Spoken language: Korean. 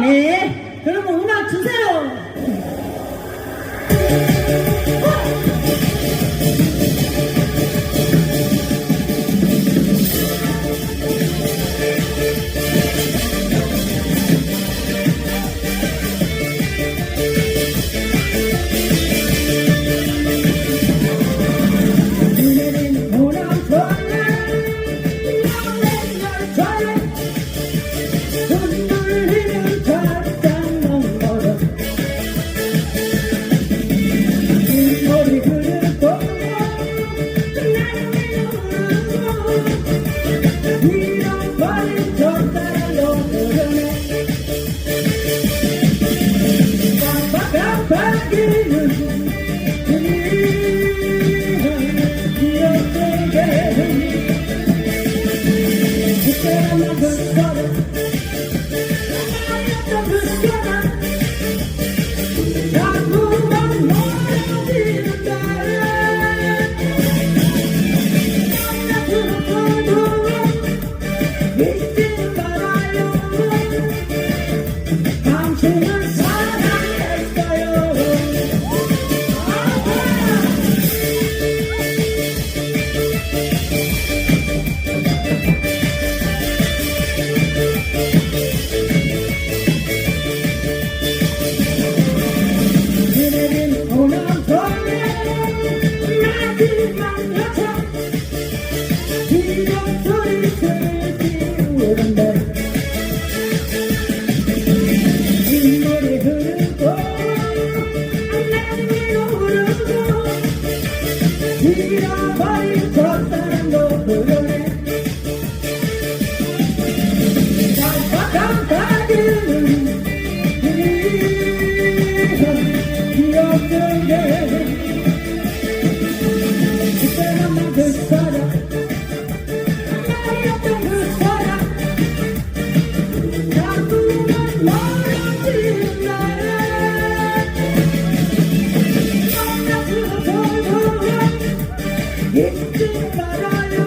네, 그러면 음악 주세요. Everybody's got it. Give me Yeah.